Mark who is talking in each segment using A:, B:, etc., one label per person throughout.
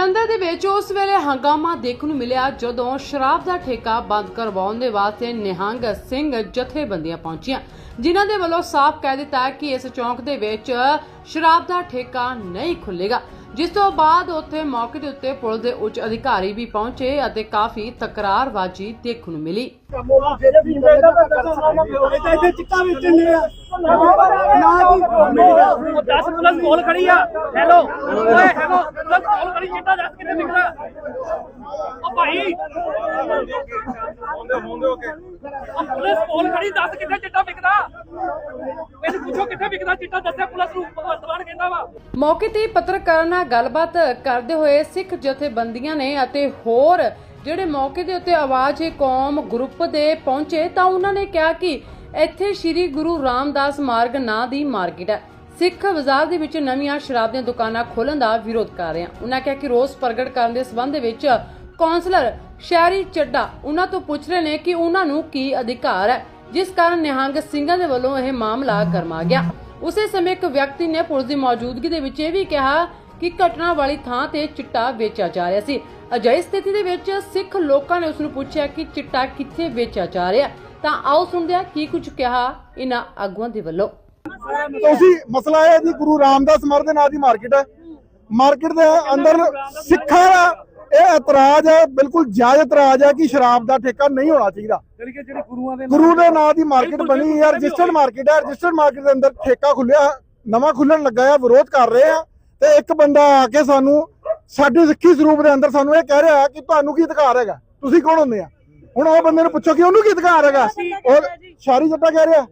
A: ਜਲੰਧਰ ਦੇ ਵਿੱਚ ਉਸ ਵੇਲੇ ਹੰਗਾਮਾ ਦੇਖਣ ਨੂੰ ਮਿਲਿਆ ਜਦੋਂ ਸ਼ਰਾਬ ਦਾ ਠੇਕਾ ਬੰਦ ਕਰਵਾਉਣ ਦੇ ਵਾਸਤੇ ਨਿਹੰਗ ਸਿੰਘ ਜਥੇਬੰਦੀਆਂ ਪਹੁੰਚੀਆਂ, ਜਿਨ੍ਹਾਂ ਦੇ ਵੱਲੋਂ ਸਾਫ਼ ਕਹਿ ਦਿੱਤਾ ਕਿ ਇਸ ਚੌਂਕ ਦੇ ਵਿੱਚ ਸ਼ਰਾਬ ਦਾ ਠੇਕਾ ਨਹੀਂ ਖੁੱਲੇਗਾ ਜਿਸ ਤੋਂ ਬਾਅਦ ਉੱਥੇ ਮੌਕੇ ਦੇ ਉੱਤੇ ਪੁਲਿਸ ਦੇ ਉੱਚ ਅਧਿਕਾਰੀ ਵੀ ਪਹੁੰਚੇ ਅਤੇ ਕਾਫੀ ਤਕਰਾਰਬਾਜ਼ੀ ਦੇਖਣ ਨੂੰ ਮਿਲੀ।
B: ਇੱਥੇ ਚਿੱਟਾ ਵੇਚਣੇ ਆ ਨਾ
C: 10 ਪੁਲਿਸ ਕੋਲ ਖੜੀ ਆ ਹੈਲੋ ਓਏ ਹੈਲੋ ਪੁਲਿਸ ਕੋਲ ਖੜੀ ਚਿੱਟਾ ਦੱਸ ਕਿੱਥੇ ਵਿਕਦਾ ਉਹ ਭਾਈ ਉਹ ਪੁਲਿਸ ਕੋਲ ਖੜੀ ਦੱਸ ਕਿੱਥੇ ਚਿੱਟਾ ਵਿਕਦਾ ਇਹਨੂੰ ਪੁੱਛੋ ਕਿੱਥੇ ਵਿਕਦਾ ਚਿੱਟਾ ਦੱਸਿਆ ਪੁਲਿਸ ਨੂੰ ਭਗਵੰਤ ਮਾਨ ਕਹਿੰਦਾ ਵਾ
A: ਮੌਕੇ ਤੇ ਪੱਤਰਕਾਰਾਂ ਨਾਲ ਗੱਲਬਾਤ ਕਰਦੇ ਹੋਏ ਸਿੱਖ ਜਥੇਬੰਦੀਆਂ ਨੇ ਅਤੇ ਹੋਰ ਜਿਹੜੇ ਮੌਕੇ ਦੇ ਉੱਤੇ ਆਵਾਜ਼ ਏ ਕੌਮ ਗਰੁੱਪ ਦੇ ਪਹੁੰਚੇ ਤਾਂ ਉਹਨਾਂ ਨੇ ਕਿਹਾ ਕਿ ਇੱਥੇ ਸ੍ਰੀ ਗੁਰੂ ਰਾਮਦਾਸ ਮਾਰਗ ਨਾਂ ਦੀ ਮਾਰਕੀਟ ਹੈ। ਸਿੱਖ ਬਾਜ਼ਾਰ ਦੇ ਵਿੱਚ ਨਵੀਆਂ ਸ਼ਰਾਬ ਦੀਆਂ ਦੁਕਾਨਾਂ ਖੋਲ੍ਹਣ ਦਾ ਵਿਰੋਧ ਕਰ ਰਹੇ ਹਨ ਉਹਨਾਂ ਕਿਹਾ ਕਿ ਰੋਸ ਪ੍ਰਗਟ ਕਰਨ ਦੇ ਸਬੰਧ ਦੇ ਵਿੱਚ ਕੌਂਸਲਰ ਸ਼ਹਿਰੀ ਚੱਡਾ ਉਹਨਾਂ ਤੋਂ ਪੁੱਛ ਰਹੇ ਨੇ ਕਿ ਉਹਨਾਂ ਨੂੰ ਕੀ ਅਧਿਕਾਰ ਹੈ, ਜਿਸ ਕਾਰਨ ਨਿਹੰਗ ਸਿੰਘਾਂ ਦੇ ਵੱਲੋਂ ਇਹ ਮਾਮਲਾ ਗਰਮਾ ਗਿਆ। ਉਸੇ ਸਮੇਂ ਇੱਕ ਵਿਅਕਤੀ ਨੇ ਪੁਲਿਸ ਦੀ ਮੌਜੂਦਗੀ ਦੇ ਵਿੱਚ ਇਹ ਵੀ ਕਿਹਾ ਕਿ ਘਟਨਾ ਵਾਲੀ ਥਾਂ ਤੇ ਚਿੱਟਾ ਵੇਚਿਆ ਜਾ ਰਿਹਾ ਸੀ। ਅਜਿਹੀ ਸਥਿਤੀ ਦੇ ਵਿੱਚ ਸਿੱਖ ਲੋਕਾਂ ਨੇ ਉਸ ਨੂੰ ਪੁੱਛਿਆ ਕਿ ਚਿੱਟਾ ਕਿੱਥੇ ਵੇਚਿਆ ਜਾ ਰਿਹਾ ਤਾਂ ਆਓ ਸੁਣਦੇ ਹਾਂ ਕੀ ਕੁਝ ਕਿਹਾ ਇਹਨਾਂ ਆਗੂਆਂ ਦੇ ਵੱਲੋਂ।
B: ਤੁਸੀਂ ਮਸਲਾ ਇਹ ਹੈ ਜੀ ਗੁਰੂ ਰਾਮਦਾਸ ਮਰ ਦੇ ਨਾਂ ਦੀ ਮਾਰਕੀਟ ਹੈ। ਮਾਰਕੀਟ ਦੇ ਅੰਦਰ ਸਿੱਖਾਂ ਦਾ ਇਹ ਇਤਰਾਜ਼ ਹੈ ਬਿਲਕੁਲ ਜਾਇਜ਼ ਇਤਰਾਜ਼ ਹੈ ਕਿ ਸ਼ਰਾਬ ਦਾ ਠੇਕਾ ਨਹੀਂ ਹੋਣਾ ਚਾਹੀਦਾ।
C: ਜਿਹੜੀ ਕਿ ਜਿਹੜੇ ਗੁਰੂਆਂ ਦੇ
B: ਗੁਰੂ ਦੇ ਨਾਂ ਦੀ ਮਾਰਕੀਟ ਬਣੀ ਹੈ ਰਜਿਸਟਰਡ ਮਾਰਕੀਟ ਹੈ ਰਜਿਸਟਰਡ ਮਾਰਕੀਟ ਦੇ ਅੰਦਰ ਠੇਕਾ ਖੁੱਲਿਆ ਨਵਾਂ ਖੁੱਲਣ ਲੱਗਾ ਹੈ ਵਿਰੋਧ ਕਰ ਰਹੇ ਆ ਤੇ ਇੱਕ ਬੰਦਾ ਆ ਕੇ ਸਾਨੂੰ ਸਾਡੀ ਸਿੱਖੀ ਸਰੂਪ ਦੇ ਅੰਦਰ ਸਾਨੂੰ ਇਹ ਕਹਿ ਰਿਹਾ ਕਿ ਤੁਹਾਨੂੰ ਕੀ ਅਧਿਕਾਰ ਹੈਗਾ? ਤੁਸੀਂ ਕੌਣ ਹੁੰਦੇ ਆ? ਹੁਣ ਉਹ ਬੰਦੇ ਨੂੰ ਪੁੱਛੋ ਕਿ ਉਹਨੂੰ ਕੀ ਅਧਿਕਾਰ ਹੈਗਾ? ਔਰ ਸ਼ਾਰੀ ਜੱਟਾ ਕਹਿ ਰਿਹਾ।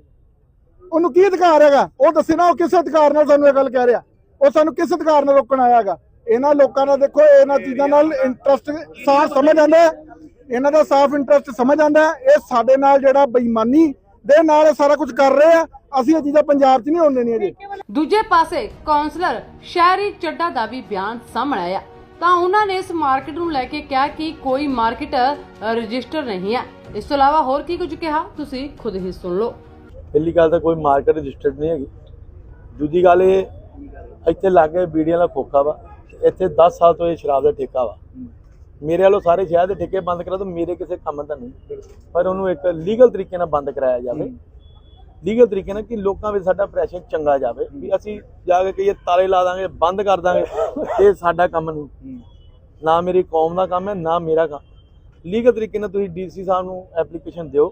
B: ਉਹਨੂੰ ਕੀ ਅਧਿਕਾਰ ਹੈਗਾ? ਉਹ ਦੱਸੇ ਨਾ ਉਹ ਕਿਸ ਅਧਿਕਾਰ ਨਾਲ ਸਾਨੂੰ ਇਹ ਗੱਲ ਕਹਿ ਰਿਹਾ। ਉਹ ਸਾਨੂੰ ਕਿਸ ਅਧਿਕਾਰ ਨਾਲ ਰੋਕਣ ਆਇਆ ਹੈਗਾ? ਇਹਨਾਂ ਲੋਕਾਂ ਦਾ ਦੇਖੋ ਇਹਨਾਂ ਚੀਜ਼ਾਂ ਨਾਲ ਇੰਟਰਸਟ ਸਾਫ਼ ਸਮਝ ਆਉਂਦਾ ਇਹਨਾਂ ਦਾ ਸਾਫ਼ ਇੰਟਰਸਟ ਸਮਝ ਆਉਂਦਾ ਇਹ ਸਾਡੇ ਨਾਲ ਜਿਹੜਾ ਬੇਈਮਾਨੀ ਦੇ ਨਾਲ ਸਾਰਾ ਕੁਝ ਕਰ ਰਹੇ ਆ। ਅਸੀਂ ਇਹ ਚੀਜ਼ਾਂ ਪੰਜਾਬ 'ਚ ਨਹੀਂ ਹੋਣ ਦੇਣੀਆਂ ਜੀ।
A: ਦੂਜੇ ਪਾਸੇ ਕਾਉਂਸਲਰ ਸ਼ਹਿਰੀ ਚੱਡਾ ਦਾ ਵੀ ਬਿਆਨ ਸਾਹਮਣੇ ਆਇਆ। ਤਾਂ ਉਹਨਾਂ ਨੇ ਇਸ ਮਾਰਕੀਟ ਨੂੰ ਲੈ ਕੇ ਕਿਹਾ ਕਿ ਕੋਈ ਮਾਰਕੀਟ ਰਜਿਸਟਰ ਨਹੀਂ ਹੈ। ਇਸ ਤੋਂ ਇਲਾਵਾ ਹੋਰ ਕੀ ਕੁਝ ਕਿਹਾ? ਤੁਸੀਂ ਖੁਦ ਹੀ ਸੁਣ ਲਓ।
D: ਪਹਿਲੀ ਗੱਲ ਤਾਂ ਕੋਈ ਮਾਰਕੀਟ ਰਜਿਸਟਰਡ ਨਹੀਂ ਹੈਗੀ। ਦੂਜੀ ਗੱਲ ਇਹ ਇੱਥੇ ਲਾਗੇ ਬੀੜੀਆਂ ਦਾ ਖੋਖਾ ਵਾ ਇੱਥੇ 10 ਸਾਲ ਤੋਂ ਇਹ ਸ਼ਰਾਬ ਦਾ ਠੇਕਾ ਵਾ। ਮੇਰੇ ਵੱਲੋਂ ਸਾਰੇ ਸ਼ਹਿਰ ਦੇ ਠੇਕੇ ਬੰਦ ਕਰਾ ਦੋ ਮੇਰੇ ਕਿਸੇ ਕੰਮ ਦਾ ਨਹੀਂ। ਪਰ ਉਹਨੂੰ ਇੱਕ ਲੀਗਲ ਤਰੀਕੇ ਨਾਲ ਬੰਦ ਕਰਾਇਆ ਜਾਵੇ। ਲੀਗਲ ਤਰੀਕੇ ਨਾਲ ਕਿ ਲੋਕਾਂ ਵਿੱਚ ਸਾਡਾ ਪ੍ਰੈਸ਼ਰ ਚੰਗਾ ਜਾਵੇ ਵੀ ਅਸੀਂ ਜਾ ਕੇ ਕਹੀਏ ਤਾਲੇ ਲਾ ਦਾਂਗੇ ਬੰਦ ਕਰ ਦਾਂਗੇ ਇਹ ਸਾਡਾ ਕੰਮ ਨਹੀਂ। ਨਾ ਮੇਰੀ ਕੌਮ ਦਾ ਕੰਮ ਹੈ ਨਾ ਮੇਰਾ ਕੰਮ। ਲੀਗਲ ਤਰੀਕੇ ਨਾਲ ਤੁਸੀਂ ਡੀਸੀ ਸਾਹਿਬ ਨੂੰ ਐਪਲੀਕੇਸ਼ਨ ਦਿਓ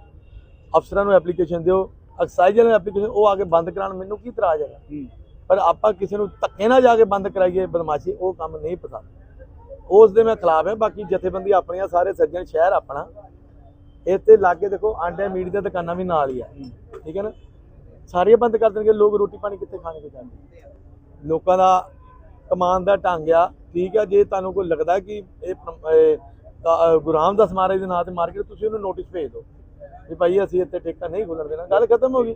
D: ਅਫਸਰਾਂ ਨੂੰ ਐਪਲੀਕੇਸ਼ਨ ਦਿਓ ਐਕਸਾਈਜ਼ ਨੂੰ ਐਪਲੀਕੇਸ਼ਨ ਉਹ ਆ ਕੇ ਬੰਦ ਕਰਾਉਣ ਮੈਨੂੰ ਕੀ ਇਤਰਾਜ਼ ਹੈਗਾ? ਪਰ ਆਪਾਂ ਕਿਸੇ ਨੂੰ ਧੱਕੇ ਨਾਲ ਜਾ ਕੇ ਬੰਦ ਕਰਾਈਏ ਬਦਮਾਸ਼ੀ ਉਹ ਕੰਮ ਨਹੀਂ ਪਸੰਦ। ਉਸ ਦੇ ਮੈਂ ਖਿਲਾਫ ਹਾਂ ਬਾਕੀ ਜਥੇਬੰਦੀ ਆਪਣੀਆਂ ਸਾਰੇ ਸੱਜਣ ਸ਼ਹਿਰ ਆਪਣਾ। ਇੱਥੇ ਲਾਗੇ ਦੇਖੋ ਆਂਡੇ ਮੀਟ ਦੀਆਂ ਦੁਕਾਨਾਂ ਵੀ ਨਾਲ ਹੀ ਆ। ਠੀਕ ਹੈ ਨਾ? ਸਾਰੀਆਂ ਬੰਦ ਕਰ ਦੇਣਗੇ ਲੋਕ ਰੋਟੀ ਪਾਣੀ ਕਿੱਥੇ ਖਾਣਗੇ ਜਾ ਕੇ ਲੋਕਾਂ ਦਾ ਕਮਾਨ ਦਾ ਢੰਗ ਆ। ਠੀਕ ਆ ਜੇ ਤੁਹਾਨੂੰ ਕੋਈ ਲੱਗਦਾ ਕਿ ਇਹ ਪ੍ਰਮ- ਇਹ ਕ- ਅਹ ਗੁਰੂ ਰਾਮਦਾਸ ਮਹਾਰਾਜ ਦੇ ਨਾਂ ਤੇ ਮਾਰਕੀਟ ਤੁਸੀਂ ਉਹਨੂੰ ਨੋਟਿਸ ਭੇਜ ਦਿਓ ਵੀ ਭਾਈ ਅਸੀਂ ਇੱਥੇ ਠੇਕਾ ਨਹੀਂ ਖੋਲਣ ਦੇਣਾ। ਗੱਲ ਖਤਮ ਹੋ ਗਈ।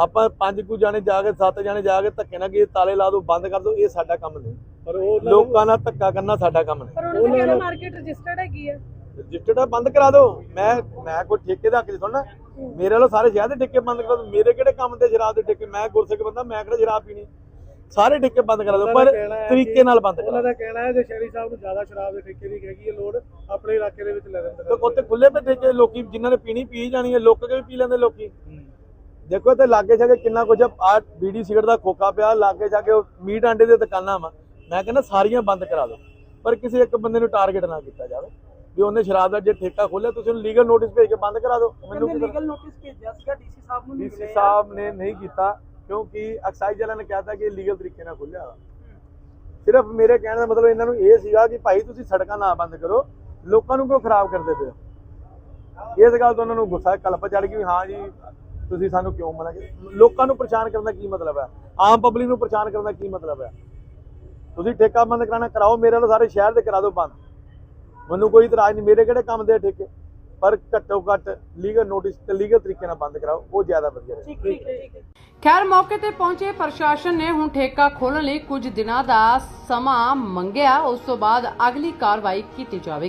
D: ਆਪਾਂ ਪੰਜ ਕੁ ਜਾਣੇ ਜਾ ਕੇ ਸੱਤ ਜਾਣੇ ਜਾ ਕੇ ਧੱਕੇ ਨਾਲ ਕਿ ਤਾਲੇ ਲਾ ਦਿਓ ਬੰਦ ਕਰ ਦਿਓ ਇਹ ਸਾਡਾ ਕੰਮ ਨਹੀਂ।
C: ਪਰ ਉਹ
D: ਲੋਕਾਂ ਨਾਲ ਧੱਕਾ ਕਰਨਾ ਸਾਡਾ ਕੰਮ ਨਹੀਂ।
E: ਪਰ ਉਹਨਾਂ ਕਿਹੜਾ ਮਾਰਕੀਟ ਰਜਿਸਟਰਡ ਹੈਗੀ ਆ।
D: ਰਜਿਸਟਰਡ ਬੰਦ ਕਰਾ ਦਿਓ। ਮੈਂ ਮੈਂ ਕੋਈ ਠੇਕੇ ਦਾ ਹੱਕ ਨਹੀਂ ਸੁਣਨਾ ਮੇਰੇ ਵੱਲੋਂ ਸਾਰੇ ਸ਼ਹਿਰ ਦੇ ਠੇਕੇ ਬੰਦ ਕਰਾ ਦਿਓ। ਮੇਰੇ ਕਿਹੜੇ ਕੰਮ ਤੇ ਸ਼ਰਾਬ ਦੇ ਠੇਕੇ? ਮੈਂ ਗੁਰਸਿੱਖ ਬੰਦਾ ਮੈਂ ਕਿਹੜਾ ਸ਼ਰਾਬ ਪੀਣੀ? ਸਾਰੇ ਠੇਕੇ ਬੰਦ ਕਰਾ ਦਿਓ ਪਰ ਤਰੀਕੇ ਨਾਲ ਬੰਦ ਕਰਾ
C: ਉਹਨਾਂ ਦਾ ਕਹਿਣਾ ਹੈ ਜੇ ਸ਼ਹਿਰੀ ਸਾਹਿਬ ਨੂੰ ਜ਼ਿਆਦਾ ਸ਼ਰਾਬ ਦੇ ਠੇਕੇ ਦੀ ਹੈਗੀ ਹੈ ਲੋੜ ਆਪਣੇ ਇਲਾਕੇ ਦੇ ਵਿੱਚ ਲੈ ਲੈਣ
D: ਤੇ ਉੱਥੇ ਖੁੱਲੇ ਪੇ ਠੇਕੇ ਲੋਕੀ ਜਿਨ੍ਹਾਂ ਨੇ ਪੀਣੀ ਪੀ ਜਾਣੀ ਹੈ ਲੋਕ ਕੇ ਵੀ ਪੀ ਲੈਂਦੇ ਲੋਕੀ। ਦੇਖੋ ਤੇ ਲਾਗੇ ਜਾ ਕੇ ਕਿੰਨਾ ਕੁਝ ਆ ਬੀੜੀ ਸਿਗਰਟ ਦਾ ਖੋਖਾ ਪਿਆ ਲਾਗੇ ਜਾ ਕੇ ਉਹ ਮੀਟ ਆਂਡੇ ਦੇ ਦੁਕਾਨਾਂ ਵਾ। ਮੈਂ ਕਹਿੰਦਾ ਸਾਰੀਆਂ ਬੰਦ ਕਰਾ ਦਿਓ ਪਰ ਕਿਸੇ ਇੱਕ ਬੰਦੇ ਨੂੰ ਟਾਰਗੇਟ ਨਾ ਕੀਤਾ ਜਾਵੇ। ਵੀ ਉਹਨੇ ਸ਼ਰਾਬ ਦਾ ਜੇ ਠੇਕਾ ਖੋਲਿਆ ਤੁਸੀਂ ਉਹਨੂੰ ਲੀਗਲ ਨੋਟਿਸ ਭੇਜ ਕੇ ਬੰਦ ਕਰਾ ਦਿਓ। ਮੈਨੂੰ
C: ਲੀਗਲ ਨੋਟਿਸ ਭੇਜਿਆ ਸੀਗਾ ਡੀਸੀ ਸਾਹਿਬ ਨੂੰ
D: ਡੀਸੀ ਸਾਹਿਬ ਨੇ ਨਹੀਂ ਕੀਤਾ ਕਿਉਂਕਿ ਐਕਸਾਈਜ਼ ਵਾਲਿਆਂ ਨੇ ਕਿਹਾ ਕਿ ਲੀਗਲ ਤਰੀਕੇ ਨਾਲ ਖੁੱਲਿਆ ਸਿਰਫ ਮੇਰੇ ਕਹਿਣ ਦਾ ਮਤਲਬ ਇਹਨਾਂ ਨੂੰ ਇਹ ਸੀਗਾ ਕਿ ਭਾਈ ਤੁਸੀਂ ਸੜਕਾਂ ਨਾ ਬੰਦ ਕਰੋ ਲੋਕਾਂ ਨੂੰ ਕਿਉਂ ਖਰਾਬ ਕਰਦੇ ਪਏ ਹੋ? ਇਸ ਗੱਲ ਤੋਂ ਉਹਨਾਂ ਨੂੰ ਗੁੱਸਾ ਕਲਪ ਚੜ ਗਈ ਹਾਂ ਜੀ ਤੁਸੀਂ ਸਾਨੂੰ ਕਿਉਂ ਮਨਾ ਲੋਕਾਂ ਨੂੰ ਪਰੇਸ਼ਾਨ ਕਰਨ ਦਾ ਕੀ ਮਤਲਬ ਹੈ? ਆਮ ਪਬਲਿਕ ਨੂੰ ਪਰੇਸ਼ਾਨ ਕਰਨ ਦਾ ਕੀ ਮਤਲਬ ਹੈ? ਤੁਸੀਂ ਠੇਕਾ ਬੰਦ ਕਰਾਣਾ ਕਰਾਓ ਮੇਰੇ ਵੱਲੋਂ ਸਾਰੇ ਸ਼ਹਿਰ ਦੇ ਕਰਾ ਦਿਓ ਬੰਦ। ਮੈਨੂੰ ਕੋਈ ਇਤਰਾਜ਼ ਨਹੀਂ, ਮੇਰੇ ਕਿਹੜੇ ਕੰਮ ਦੇ ਠੇਕੇ? ਪਰ ਘੱਟੋ ਘੱਟ ਲੀਗਲ ਨੋਟਿਸ ਤੇ ਲੀਗਲ ਤਰੀਕੇ ਨਾਲ ਬੰਦ ਕਰਾਓ, ਉਹ ਜ਼ਿਆਦਾ ਵਧੀਆ ਰਹੇ
A: ਖੈਰ, ਮੌਕੇ ਤੇ ਪਹੁੰਚੇ ਪ੍ਰਸ਼ਾਸਨ ਨੇ ਹੁਣ ਠੇਕਾ ਖੋਲਣ ਲਈ ਕੁਝ ਦਿਨਾਂ ਦਾ ਸਮਾਂ ਮੰਗਿਆ। ਉਸ ਤੋਂ ਬਾਅਦ ਅਗਲੀ ਕਾਰਵਾਈ ਕੀਤੀ ਜਾਵੇਗੀ।